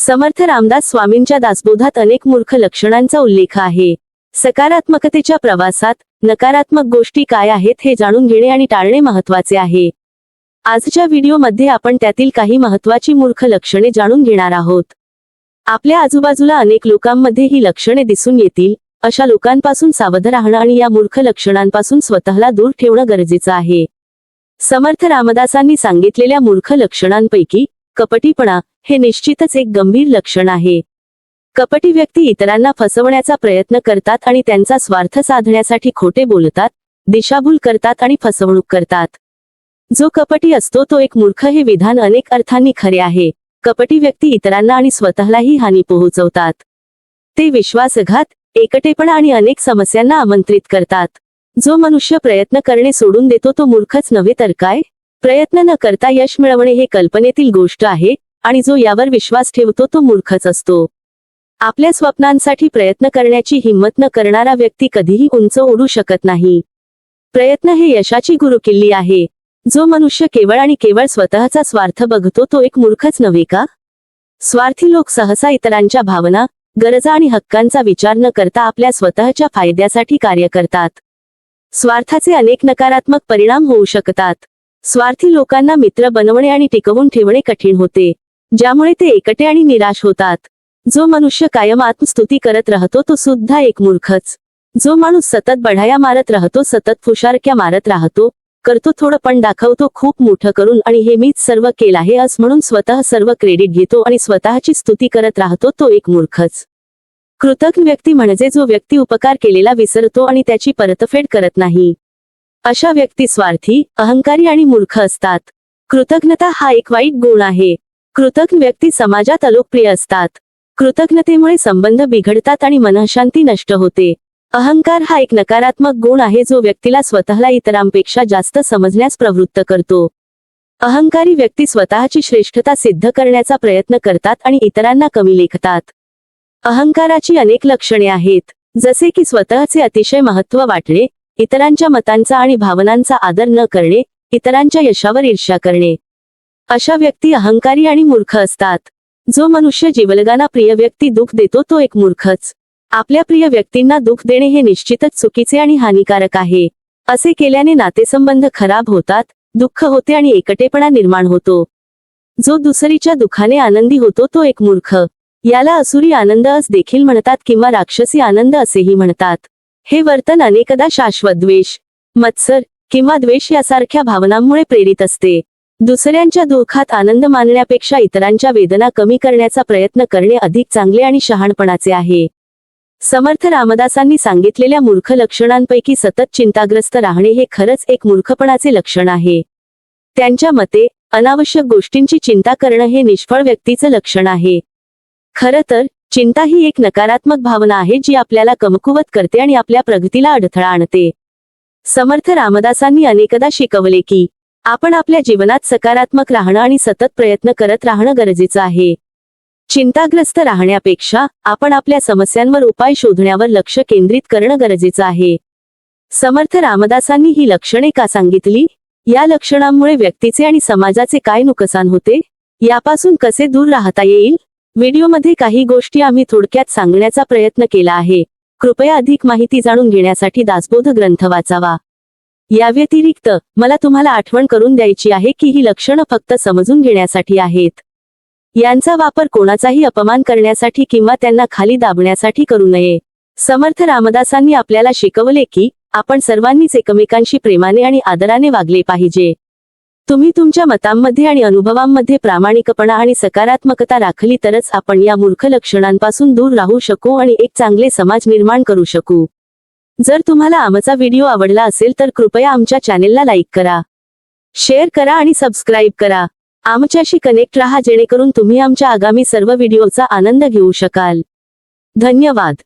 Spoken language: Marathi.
समर्थ रामदास स्वामींच्या दासबोधात अनेक मूर्ख लक्षणांचा उल्लेख आहे. सकारात्मकतेच्या प्रवासात नकारात्मक गोष्टी काय आहेत हे जाणून घेणे आणि टाळणे महत्त्वाचे आहे. आजच्या व्हिडिओमध्ये आपण त्यातील काही महत्वाची मूर्ख लक्षणे जाणून घेणार आहोत. आपल्या आजूबाजूला अनेक लोकांमध्ये ही लक्षणे दिसून येतील अशा लोकांपासून सावध राहणं आणि या मूर्ख लक्षणांपासून स्वतःला दूर ठेवणं गरजेचं आहे. समर्थ रामदासांनी सांगितलेल्या मूर्ख लक्षणांपैकी कपटीपणा हे निश्चितच एक गंभीर लक्षण आहे. कपटी व्यक्ती इतरांना फसवण्याचा प्रयत्न करतात आणि त्यांचा स्वार्थ साधण्यासाठी खोटे बोलतात दिशाभूल करतात आणि फसवणूक करतात. जो कपटी असतो तो एक मूर्ख हे विधान अनेक अर्थांनी खरे आहे. कपटी व्यक्ती इतरांना आणि स्वतःलाही हानी पोहोचवतात. ते विश्वासघात एकटेपणा आणि अनेक समस्यांना आमंत्रित करतात. जो मनुष्य प्रयत्न करणे सोडून देतो तो मूर्खच नव्हे तर काय? प्रयत्न न करता यश मिळवणे हे कल्पनेतील गोष्ट आहे आणि जो यावर विश्वास ठेवतो तो मूर्खच असतो. आपल्या स्वप्नांसाठी प्रयत्न करण्याची हिंमत न करणारा व्यक्ती कधीही उंच ओढू शकत नाही. प्रयत्न हे यशाची गुरुकिल्ली आहे. जो मनुष्य केवळ आणि केवळ स्वतःचा स्वार्थ बघतो तो एक मूर्खच नव्हे का? स्वार्थी लोक सहसा इतरांच्या भावना गरजा आणि हक्कांचा विचार न करता आपल्या स्वतःच्या फायद्यासाठी कार्य करतात. स्वार्थाचे अनेक नकारात्मक परिणाम होऊ शकतात. स्वार्थी लोकांना मित्र बनवणे आणि टिकवून ठेवणे कठीण होते ज्यामुळे ते एकटे आणि निराश होतात. जो मनुष्य कायम आत्मस्तुती करत राहतो तो सुद्धा एक मूर्खच. जो माणूस सतत बढाया मारत राहतो सतत फुशारक्या मारत राहतो करतो थोडं पण दाखवतो खूप मोठं करून आणि हे मीच सर्व केलं आहे अस म्हणून स्वतः सर्व क्रेडिट घेतो आणि स्वतःची स्तुती करत राहतो तो एक मूर्खच. कृतज्ञ व्यक्ती म्हणजे जो व्यक्ती उपकार केलेला विसरतो आणि त्याची परतफेड करत नाही. अशा व्यक्ती स्वार्थी अहंकारी आणि मूर्ख असतात. कृतज्ञता हा एक वाईट गुण आहे. कृतज्ञ व्यक्ती समाजात अलोकप्रिय असतात. कृतज्ञतेमुळे संबंध बिघडतात आणि मनशांती नष्ट होते. अहंकार हा एक नकारात्मक गुण आहे जो व्यक्तीला स्वतःला इतरांपेक्षा जास्त समजण्यास प्रवृत्त करतो. अहंकारी व्यक्ती स्वतःची श्रेष्ठता सिद्ध करण्याचा प्रयत्न करतात आणि इतरांना कमी लेखतात. अहंकाराची अनेक लक्षणे आहेत. जसे की स्वतःचे अतिशय महत्त्व वाटणे इतरांच्या मतांचा आणि भावनांचा आदर न करणे इतरांच्या यशावर ईर्ष्या करणे. अशा व्यक्ती अहंकारी आणि मूर्ख असतात. जो मनुष्य जीवलगाना प्रिय व्यक्ती दुःख देतो तो एक मूर्खच. आपल्या प्रिय व्यक्तींना दुःख देणे हे निश्चितच चुकीचे आणि हानिकारक आहे. असे केल्याने नातेसंबंध खराब होतात दुःख होते आणि एकटेपणा निर्माण होतो. जो दुसरीच्या दुःखाने आनंदी होतो तो एक मूर्ख. याला असुरी आनंद अस देखील म्हणतात किंवा राक्षसी आनंद असेही म्हणतात. हे वर्तन अनेकदा शाश्वत द्वेष मत्सर किंवा द्वेष यासारख्या भावनांमुळे प्रेरित असते. दुसऱ्यांच्या दुःखात आनंद मानण्यापेक्षा इतरांच्या वेदना कमी करण्याचा प्रयत्न करणे अधिक चांगले आणि शहाणपणाचे आहे. समर्थ रामदासांनी सांगितलेल्या मूर्ख लक्षणांपैकी सतत चिंताग्रस्त राहणे हे खरंच एक मूर्खपणाचे लक्षण आहे. त्यांच्या मते अनावश्यक गोष्टींची चिंता करणं हे निष्फळ व्यक्तीचं लक्षण आहे. खरं तर चिंता ही एक नकारात्मक भावना आहे जी आपल्याला कमकुवत करते आणि आपल्या प्रगतीला अडथळा आणते. समर्थ रामदासांनी अनेकदा शिकवले की आपण आपल्या जीवनात सकारात्मक राहणं आणि सतत प्रयत्न करत राहणं गरजेचं आहे. चिंताग्रस्त राहण्यापेक्षा आपण आपल्या समस्यांवर उपाय शोधण्यावर लक्ष केंद्रित करणं गरजेचं आहे. समर्थ रामदासांनी ही लक्षणे का सांगितली? या लक्षणांमुळे व्यक्तीचे आणि समाजाचे काय नुकसान होते? यापासून कसे दूर राहता येईल? व्हिडिओमध्ये काही गोष्टी आम्ही थोडक्यात सांगण्याचा प्रयत्न केला आहे. कृपया अधिक माहिती जाणून घेण्यासाठी दासबोध ग्रंथ वाचावा. या व्यतिरिक्त मला तुम्हाला आठवण करून द्यायची आहे की ही लक्षणं फक्त समजून घेण्यासाठी आहेत. यांचा वापर कोणाचाही अपमान करण्यासाठी किंवा त्यांना खाली दाबण्यासाठी करू नये. समर्थ रामदासांनी आपल्याला शिकवले की आपण सर्वांनीच एकमेकांशी प्रेमाने आणि आदराने वागले पाहिजे. तुम्ही तुमच्या मतांमध्ये आणि अनुभवांमध्ये प्रामाणिकपणा आणि सकारात्मकता राखली तरच आपण या मूर्ख लक्षणांपासून दूर राहू शकू आणि एक चांगले समाज निर्माण करू शकू. जर तुम्हाला आमचा व्हिडिओ आवडला असेल तर कृपया आमच्या चॅनेलला लाईक करा. शेअर करा आणि सबस्क्राईब करा. आमच्याशी कनेक्ट राहा जेणेकरून तुम्ही आमच्या आगामी सर्व व्हिडिओचा आनंद घेऊ शकाल. धन्यवाद.